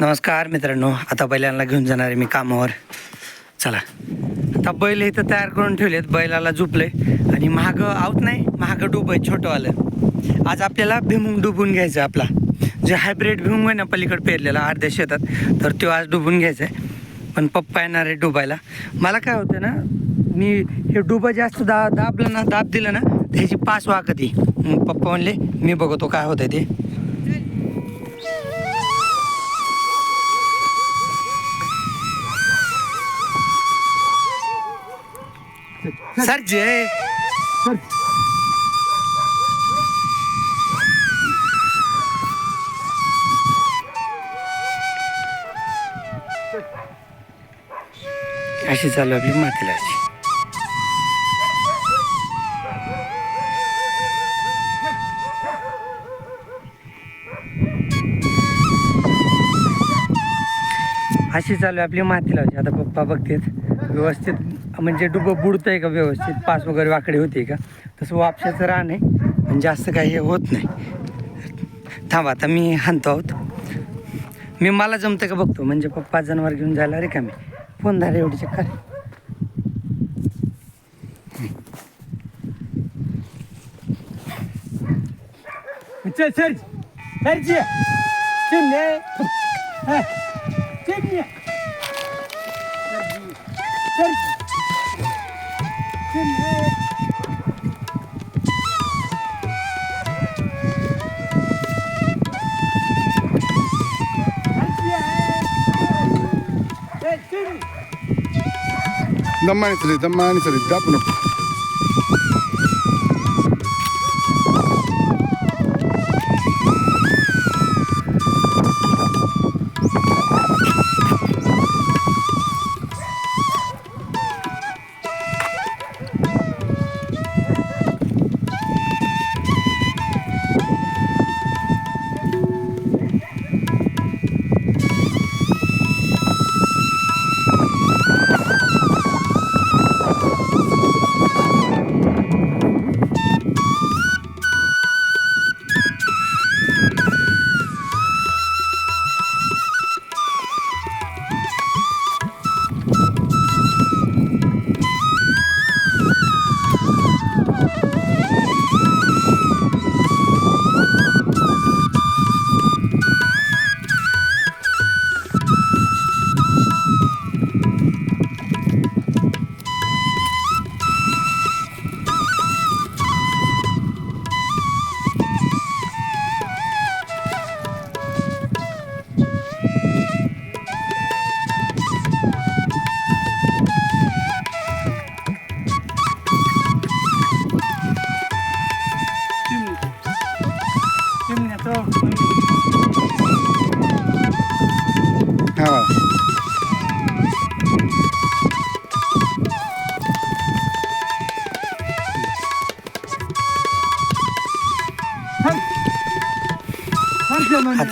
नमस्कार मित्रांनो आता बैलांना घेऊन जाणार आहे मी कामावर. चला. आता बैल इथं तयार करून ठेवलेत बैलाला झुपलंय. आणि महाग आऊत नाही महाग डूब आहे छोटंवालं आज आपल्याला भिमुंग डुबून घ्यायचं आहे आपला. जे हायब्रिड भिमुंग आहे ना पलीकडे पेरलेला अर्ध्या शेतात तर तो आज डुबून घ्यायचा आहे पण पप्पा येणार आहे डुबायला. मला काय होतं ना मी हे डुबं जास्त दा दाबलं ना दाब दिलं ना त्याची पाच वाकती मग पप्पा म्हणले मी बघतो काय होतं ते. सर जय अशी चालू आपली मातीला अशी चालू आहे आपली माती लावायची आता पप्पा बघतेत व्यवस्थित म्हणजे डुबं बुडतंय का व्यवस्थित? पास वगैरे वाकडे होते का? तसं वापशाचं रान आहे. पण जास्त काही हे होत नाही. थांबा आता मी हाणतो आहोत. मी मला जमतं का बघतो? म्हणजे पप्पा जनावर घेऊन जायला रे का मी? फोन झाला एवढी चक्कर. चल सर सर जी चिमणे चिमणे ದಮ್ಮಾನಿಸಲಿ ದಮ್ಮಾನಿಸಲಿ ದಾಪನಪ್ಪ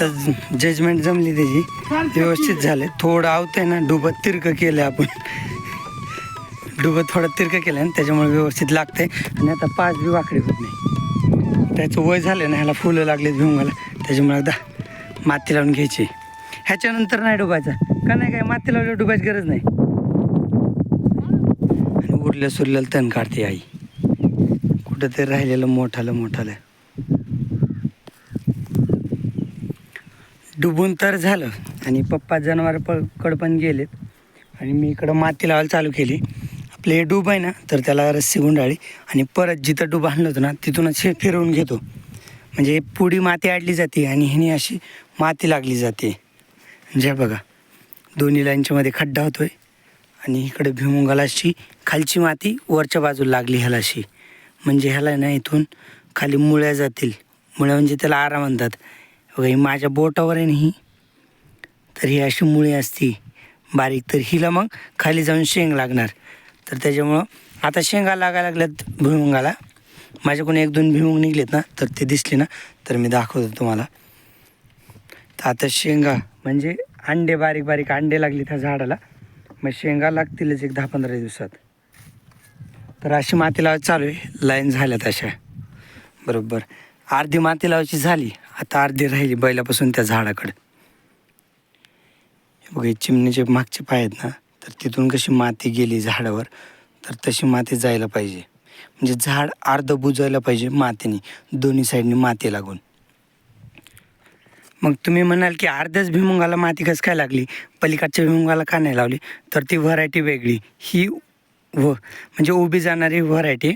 आता जजमेंट जमली त्याची. व्यवस्थित झाले. थोडं आवत आहे ना डुबत तिरकं केलं आपण. डुबत थोडं तिरकं केलं आणि त्याच्यामुळे व्यवस्थित लागतंय. आणि आता पाच बी वाकडे होत नाही. त्याचं वय झालं ना ह्याला फुलं लागलेत भिंगाला. त्याच्यामुळे एकदा माती लावून घ्यायची. ह्याच्यानंतर नाही डुबायचा. का नाही काय माती लावल्यावर डुबायची गरज नाही. आणि उरल्या सुरल्याला तण काढते आई. कुठंतरी राहिलेलं मोठालं मोठालं. डुबून तर झालं. आणि पप्पा जनावर कडं पण गेलेत. आणि मी इकडं माती लावायला चालू केली. आपले हे डूब आहे ना तर त्याला रस्सी गुंडाळी आणि परत जिथं डूब आणलं होतं ना तिथूनच हे फिरवून घेतो. म्हणजे पुढी माती आडली जाते आणि हिने अशी माती लागली जाते. म्हणजे जे बघा दोन्ही लाईनच्या मध्ये खड्डा होतोय. आणि इकडे भिमुंगाला अशी खालची माती वरच्या बाजूला लागली ह्याला अशी म्हणजे ह्याला ना इथून खाली मुळ्या जातील. मुळ्या म्हणजे त्याला आरा म्हणतात. बघा माझ्या बोटावर आहे ना ही. तर ही अशी मुळी असती. बारीक. तर हिला मग खाली जाऊन शेंग लागणार. तर त्याच्यामुळं आता शेंगा लागायला लागल्यात भुईमुंगाला. माझ्याकडून एक दोन भुईमुंग निघलेत ना तर ते दिसले ना तर मी दाखवतो तुम्हाला. तर आता शेंगा म्हणजे अंडे बारीक बारीक अंडे लागले त्या झाडाला. मग शेंगा लागतीलच एक दहा पंधरा दिवसात. तर अशी माती लावायची चालू आहे. लाईन झाल्यात अशा. बरोबर. अर्धी माती लावायची झाली. आता अर्धी राहिली बैलापासून त्या झाडाकडं. बघ बघा हे चिमणीचे मागचे पाय आहेत ना तर तिथून कशी माती गेली झाडावर तर तशी माती जायला पाहिजे. म्हणजे झाड अर्ध बुजायला पाहिजे मातीने दोन्ही साईडनी माती लागून. मग तुम्ही म्हणाल की अर्ध्याच भिमुंगाला माती कसं काय लागली? पलीकडच्या भिमुंगाला का नाही लावली? तर ती व्हरायटी वेगळी. ही व म्हणजे उभी जाणारी व्हरायटी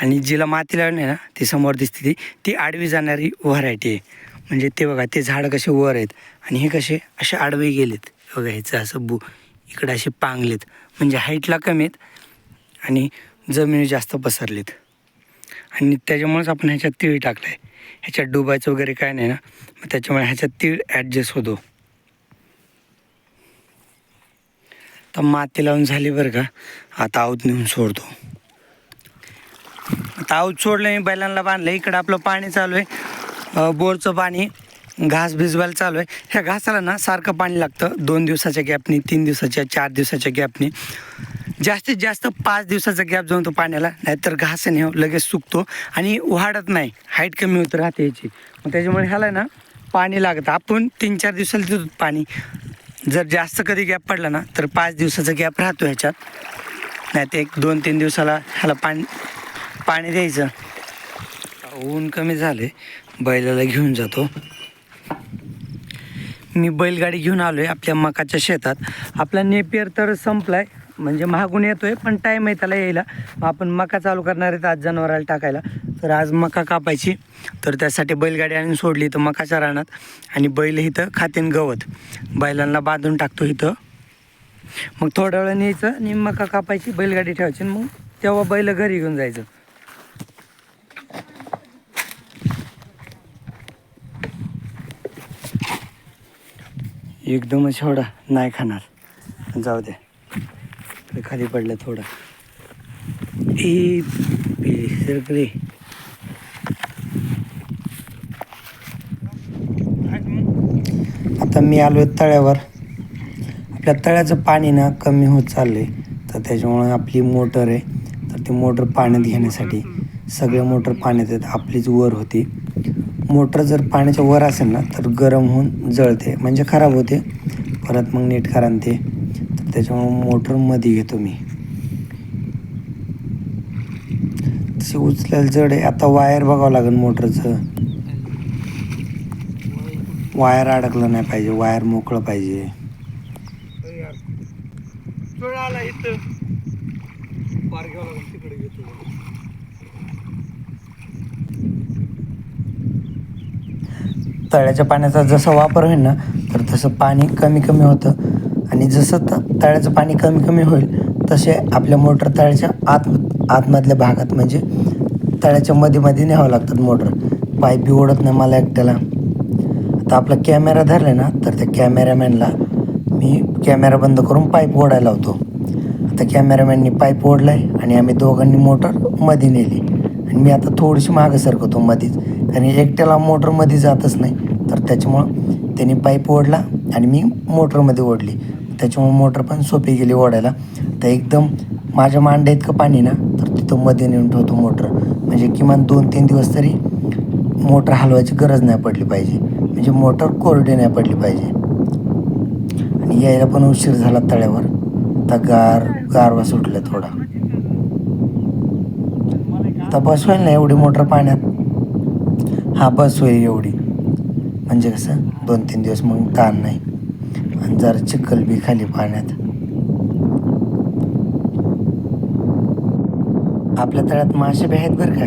आणि जिला माती लावली ना ती समोर दिसते ती ती आडवी जाणारी व्हरायटी आहे. म्हणजे ते बघा ते झाडं कसे वर आहेत आणि हे कसे असे आडवे गेलेत. बघा ह्याचं असं बु इकडं असे पांगलेत. म्हणजे हाईटला कमी आहेत आणि जमिनी जास्त पसरलीत. आणि त्याच्यामुळेच आपण ह्याच्यात तीळ टाकलं आहे ह्याच्यात डुबायचं वगैरे काय नाही ना मग त्याच्यामुळे ह्याच्यात तीळ ॲडजस्ट होतो. तर माती लावून झाली बरं का आता आऊत नेऊन सोडतो. आता आऊत सोडलं मी बैलांना बांधलं इकडं आपलं पाणी चालू आहे. बोरचं पाणी घास भिजवायला चालू आहे. ह्या घासाला ना सारखं पाणी लागतं. दोन दिवसाच्या गॅपनी तीन दिवसाच्या चार दिवसाच्या गॅपनी. जास्तीत जास्त पाच दिवसाचा गॅप जाऊन तो पाण्याला. नाहीतर घास नाही लगेच सुकतो. आणि वाढत नाही. हाईट कमी होत राहते याची. मग त्याच्यामुळे ह्याला ना पाणी लागतं. आपण तीन चार दिवसाला देतो पाणी. जर जास्त कधी गॅप पडला ना तर पाच दिवसाचा गॅप राहतो ह्याच्यात. नाही ते एक दोन तीन दिवसाला ह्याला पाणी पाणी द्यायचं. ऊन कमी झाले बैलाला घेऊन जातो. मी बैलगाडी घेऊन आलो आहे आपल्या मकाच्या शेतात. आपला नेपियर तर संपलाय. म्हणजे मागून येतोय पण टाईम आहे त्याला यायला. मग आपण मका चालू करणार आहेत आज जनावराला टाकायला. तर आज मका कापायची. तर त्यासाठी बैलगाडी आणून सोडली तर मकाच्या रानात. आणि बैल इथं खातेन गवत. बैलांना बांधून टाकतो इथं. मग थोड्या वेळाने यायचं आणि मका कापायची बैलगाडी ठेवायची. आणि मग तेव्हा बैल घरी घेऊन जायचं. एकदमच एवढा नाही खाणार. जाऊ दे. ते खाली पडलं थोडं. ए आता मी आलो तळ्यावर. आपल्या तळ्याचं पाणी ना कमी होत चाललंय. तर त्याच्यामुळे आपली मोटर आहे. तर ती मोटर पाण्यात घेण्यासाठी सगळे मोटर पाण्यात आहेत. आपलीच वर होती. मोटर जर पाण्याच्या वर असेल ना तर गरम होऊन जळते. म्हणजे खराब होते. परत मग नीट करा ते तर त्याच्यामुळे मोटरमध्ये घेतो मी. तसे उचलायला जड आहे. आता वायर बघावं लागेल मोटरचं. वायर अडकलं नाही पाहिजे. वायर मोकळं पाहिजे. तिकडे घेतो तळ्याच्या पाण्याचा जसा वापर होईल ना तर तसं पाणी कमी कमी होतं. आणि जसं त तळ्याचं पाणी कमी कमी होईल तसे आपल्या मोटर तळ्याच्या आत आतमधल्या भागात म्हणजे तळ्याच्या मध्ये मध्ये न्यावं लागतात मोटर. पाईप बी ओढत नाही मला एकट्याला. आता आपला कॅमेरा धरला ना तर त्या कॅमेरामॅनला मी कॅमेरा बंद करून पाईप ओढायला लावतो. आता कॅमेरामॅननी पाईप ओढला आहे आणि आम्ही दोघांनी मोटरमध्ये नेली. आणि मी आता थोडीशी मागं सरकवतो मध्येच आणि एकट्याला मोटरमध्ये जातच नाही. तर त्याच्यामुळं त्यांनी पाईप ओढला आणि मी मोटरमध्ये ओढली. त्याच्यामुळं मोटर पण सोपी गेली ओढायला. तर एकदम माझ्या मांड्या इतकं पाणी ना तर तिथं मध्ये नेऊन ठेवतो मोटर. म्हणजे किमान दोन तीन दिवस तरी मोटर हलवायची गरज नाही पडली पाहिजे. म्हणजे मोटर कोरडी नाही पडली पाहिजे. आणि यायला पण उशीर झाला तळ्यावर. आता गार गारवा सुटला थोडा. आता बसवायला नाही ना एवढी मोटर पाण्यात? हा बस होईल एवढी. म्हणजे कसं दोन तीन दिवस मग ताण नाही. आणि जरा चिखल बी खाली पाण्यात. आपल्या तळ्यात मासे बी आहेत बरं का?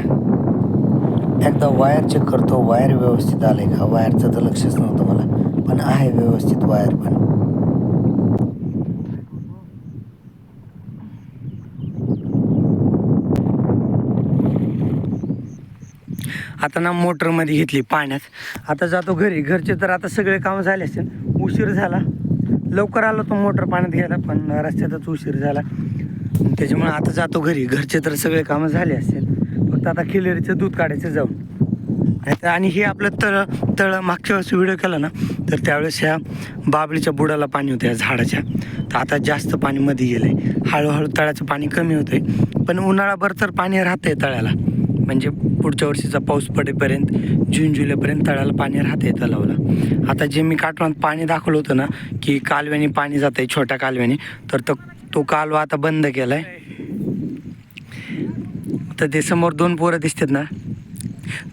एकदा वायर चेक करतो वायर व्यवस्थित आले का? वायरचं तर लक्षच नव्हतं मला पण आहे व्यवस्थित वायर पण. आता ना मोटरमध्ये घेतली पाण्यात. आता जातो घरी. घरचे तर आता सगळे कामं झाले असतील. उशीर झाला. लवकर आलो तो मोटर पाण्यात घ्यायला पण रस्त्यातच उशीर झाला. त्याच्यामुळे आता जातो घरी. घरचे तर सगळे कामं झाले असतील. फक्त आता खिलेरीचं दूध काढायचं जाऊन. आणि हे आपलं तळ तळ मागच्या वेळेस व्हिडिओ केला ना तर त्यावेळेस ह्या बाबळीच्या बुडाला पाणी होतं या झाडाच्या. तर आता जास्त पाणी मध्ये गेलं आहे हळूहळू तळ्याचं पाणी कमी होतं आहे पण उन्हाळाभर तर पाणी राहतं आहे तळ्याला. म्हणजे पुढच्या वर्षीचा पाऊस पडेपर्यंत जून जुलैपर्यंत तळाला पाणी राहते तलावला. आता जे मी काठवणात पाणी दाखवलं होतं ना की कालव्याने पाणी जात आहे छोट्या कालव्याने तर तो तो कालवा आता बंद केला आहे तर ते समोर दोन पोरं दिसतात ना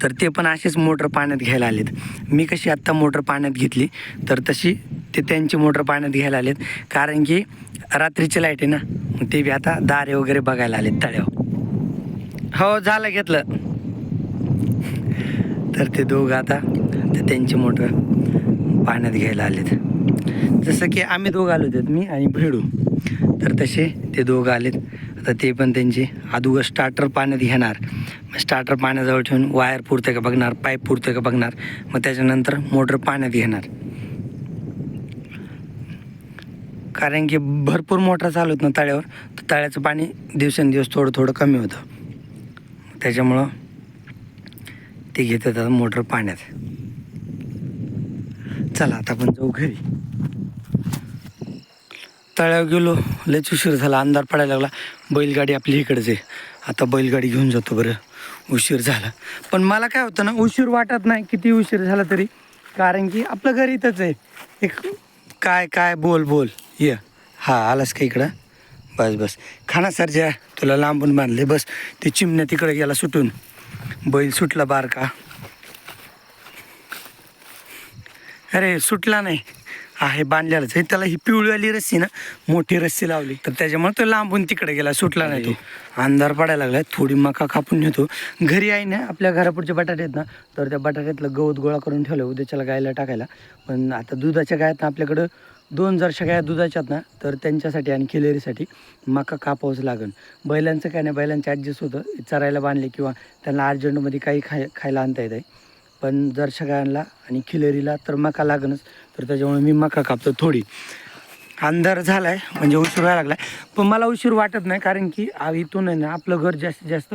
तर ते पण असेच मोटर पाण्यात घ्यायला आलेत. मी कशी आत्ता मोटर पाण्यात घेतली तर तशी ते त्यांची मोटर पाण्यात घ्यायला आलेत. कारण की रात्रीची लाइट आहे ना ते बी आता दारे वगैरे बघायला आलेत तळ्यावर. हो झालं घेतलं. तर ते दोघं आता ते त्यांची मोटर पाण्यात घ्यायला आलेत. जसं की आम्ही दोघं आलो होतो मी आणि भेडू. तर तसे ते दोघं आलेत. आता ते पण त्यांचे अदुगर स्टार्टर पाण्यात घेणार. मग स्टार्टर पाण्याजवळ ठेवून वायर पुरते का बघणार पाईप पुरते का बघणार मग त्याच्यानंतर मोटर पाण्यात घेणार. कारण की भरपूर मोटर चालवत ना तळ्यावर तर तळ्याचं पाणी दिवसेंदिवस थोडं थोडं कमी होतं. त्याच्यामुळं ते घेतात आता मोटर पाण्यात. चला आता आपण जाऊ घरी. तळ्यावर गेलो लयच उशीर झाला अंधार पडायला लागला. बैलगाडी आपली इकडेच आहे. आता बैलगाडी घेऊन जातो बरं. उशीर झाला. पण मला काय होतं ना उशीर वाटत नाही किती उशीर झाला तरी. कारण की आपलं घर इथंच आहे. एक काय काय बोल बोल. ये. हा आलास का इकडं? बस बस. खाना सर सरजा. तुला लांबून बांधले. बस. ते चिमण्या तिकडे गेला सुटून. बैल सुटला बारका. अरे सुटला नाही. आहे बांधलेलाच आहे. त्याला ही पिवळीवाली रस्सी ना मोठी रस्सी लावली. तर त्याच्यामुळे तो लांबून तिकडे गेला. सुटला नाही तो. अंधार पडायला लागला. थोडी मका कापून नेतो. घरी आहे ना आपल्या घरापुढचे बटाटे आहेत ना तर त्या बटाट्यातलं गवत गोळा करून ठेवलं. उद्याच्याला गायला टाकायला. पण आता दुधाच्या गायात ना आपल्याकडं दोन जर सगळ्या दुधाच्यात ना तर त्यांच्यासाठी आणि खिलेरीसाठी मका कापावंच लागेल बैलांचं काय नाही बैलांचं ॲडजस्ट होतं. चरायला बांधले किंवा त्यांना अर्जंटमध्ये काही खाय खायला आणता येत आहे पण जर सगळ्यांना आणि खिलेरीला तर मका लागणच तर त्याच्यामुळे मी मका कापतो थोडी. अंधार झाला आहे म्हणजे उशीर व्हायला लागला आहे पण मला उशीर वाटत नाही कारण की इथून आहे ना आपलं घर जास्तीत जास्त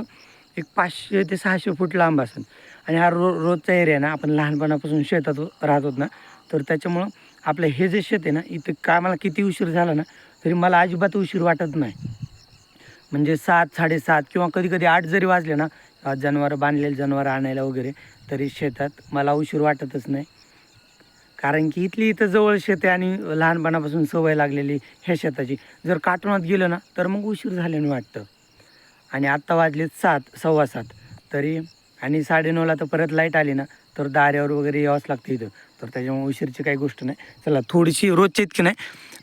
एक पाचशे ते सहाशे फूट लांब असेल आणि हा रो रोजचा एरिया ना आपण लहानपणापासून शेतात राहत होत ना तर त्याच्यामुळं आपलं हे जे शेत आहे ना इथं कामाला किती उशीर झाला ना तरी मला अजिबात उशीर वाटत नाही. म्हणजे सात साडेसात किंवा कधी कधी आठ जरी वाजले ना जनावरं बांधलेले जनावरं आणायला वगैरे तरी शेतात मला उशीर वाटतच नाही. कारण की इथली इथं जवळ शेत आहे आणि लहानपणापासून सवय लागलेली ह्या शेताची. जर काटोनात गेलं ना तर मग उशीर झाल्याने वाटतं. आणि आत्ता वाजले सात सव्वा सात. तरी आणि साडेनऊला तर परत लाइट आली ना तर दाऱ्यावर वगैरे यावंच लागतं इथं. तर त्याच्यामुळे उशीरची काही गोष्ट नाही. चला थोडीशी रोजची इतकी नाही.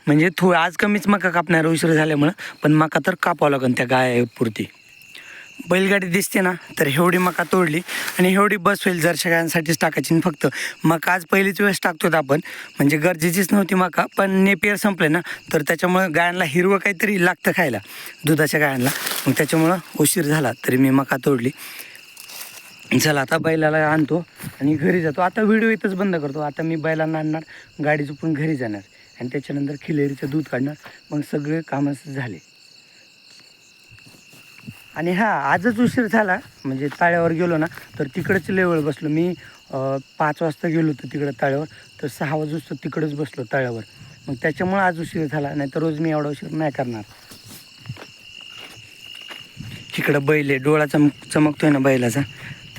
म्हणजे थो आज कमीच मका कापणार उशीर झाल्यामुळं. पण मका तर कापावं लागेल त्या गायापुरती. बैलगाडी दिसते ना तर एवढी मका तोडली. आणि एवढी बस होईल जर सगळ्यांसाठीच टाकायची फक्त मका आज पहिलीच वेळेस टाकतो आपण. म्हणजे गरजेचीच नव्हती मका पण नेपियर संपले ना तर त्याच्यामुळं गायांना हिरवं काहीतरी लागतं खायला. दुधाच्या गायांना. मग त्याच्यामुळं उशीर झाला तरी मी मका तोडली. चला आता बैलाला आणतो आणि घरी जातो. आता व्हिडिओ इथंच बंद करतो. आता मी बैलांना आणणार गाडी चुकून घरी जाणार आणि त्याच्यानंतर खिलेरीचं दूध काढणार. मग सगळे कामच झाले. आणि हा आजच उशीर झाला. म्हणजे ताळ्यावर गेलो ना तर तिकडंच लेवळ बसलो. मी पाच वाजता गेलो होतो तिकडं ताळ्यावर. तर सहा वाजता तिकडंच बसलो ताळ्यावर. मग त्याच्यामुळं आज उशीर झाला. नाही तर रोज मी एवढा उशीर नाही करणार. तिकडं बैल आहे. डोळा चमक चमकतोय ना बैलाचा.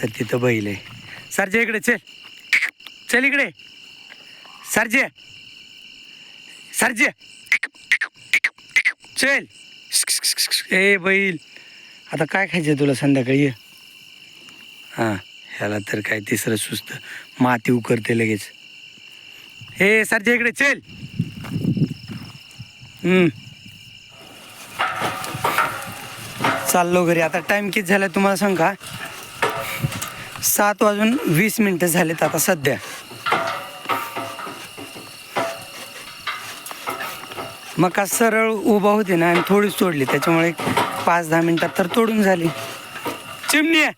तर तिथं बैल आहे. सरजे इकडे चल. चल इकडे. सरजे. सरजे. चल. ए बैल. आता काय खायचं तुला संध्याकाळी? ये. हां ह्याला तर काय तिसरं सुस्त. माती उकरते लगेच. हे सरजे इकडे चल. हम्म. चाललो घरी. आता टाईम किती झाला तुम्हाला सांग का? सात वाजून वीस मिनटं झालेत आता सध्या. मका सरळ उभा होती ना आणि थोडीच तोडली त्याच्यामुळे पाच दहा मिनिटात तर तोडून झाली. चिमणी आहे.